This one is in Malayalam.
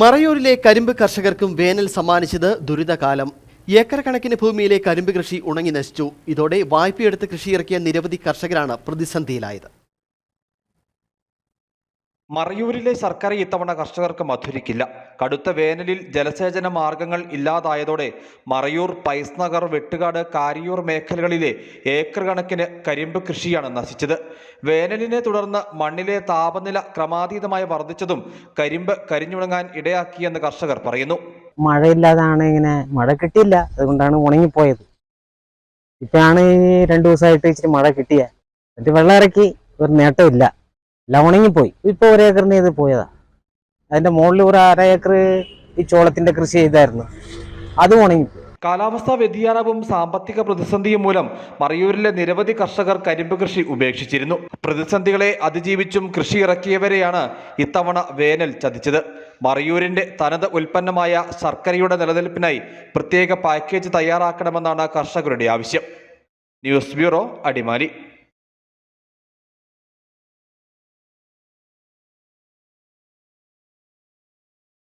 മറയൂരിലെ കരിമ്പ് കർഷകർക്കും വേനൽ സമ്മാനിച്ചത് ദുരിതകാലം. ഏക്കർ കണക്കിന് ഭൂമിയിലെ കരിമ്പ് കൃഷി ഉണങ്ങി നശിച്ചു. ഇതോടെ വായ്പയെടുത്ത് കൃഷിയിറക്കിയ നിരവധി കർഷകരാണ് പ്രതിസന്ധിയിലായത്. മറയൂരിലെ സർക്കാർ ഇത്തവണ കർഷകർക്ക് മധുരിക്കില്ല. കടുത്ത വേനലിൽ ജലസേചന മാർഗങ്ങൾ ഇല്ലാതായതോടെ മറയൂർ പൈസ്നഗർ വെട്ടുകാട് കാരിയൂർ മേഖലകളിലെ ഏക്കർ കണക്കിന് കരിമ്പ് കൃഷിയാണ് നശിച്ചത്. വേനലിനെ തുടർന്ന് മണ്ണിലെ താപനില ക്രമാതീതമായി വർദ്ധിച്ചതും കരിമ്പ് കരിഞ്ഞുണങ്ങാൻ ഇടയാക്കിയെന്ന് കർഷകർ പറയുന്നു. മഴയില്ലാതാണ് ഇങ്ങനെ മഴ കിട്ടിയില്ല. അതുകൊണ്ടാണ് ഉണങ്ങിപ്പോയത് ഇപ്പോഴാണ് രണ്ടു ദിവസമായിട്ട് ഇച്ചിരി മഴ കിട്ടിയ. എന്നിട്ട് വെള്ളം ഇറക്കി ഒരു നേട്ടമില്ല. എല്ലാം പോയി ഇപ്പൊ ഒരു ഏക്കറിന് ഇത് പോയതാ. അതിന്റെ മുകളിൽ ഒരു അര ഏക്കർ ഈ ചോളത്തിന്റെ കൃഷി ചെയ്തായിരുന്നു. അത് ഉണങ്ങിപ്പോയി. കാലാവസ്ഥാ വ്യതിയാനവും സാമ്പത്തിക പ്രതിസന്ധിയും മൂലം മറയൂരിലെ നിരവധി കർഷകർ കരിമ്പ് കൃഷി ഉപേക്ഷിച്ചിരുന്നു. പ്രതിസന്ധികളെ അതിജീവിച്ചും കൃഷി ഇറക്കിയവരെയാണ് ഇത്തവണ വേനൽ ചതിച്ചത്. മറയൂരിന്റെ തനത് ഉൽപ്പന്നമായ ശർക്കരയുടെ നിലനിൽപ്പിനായി പ്രത്യേക പാക്കേജ് തയ്യാറാക്കണമെന്നാണ് കർഷകരുടെ ആവശ്യം. News bureau Adimali.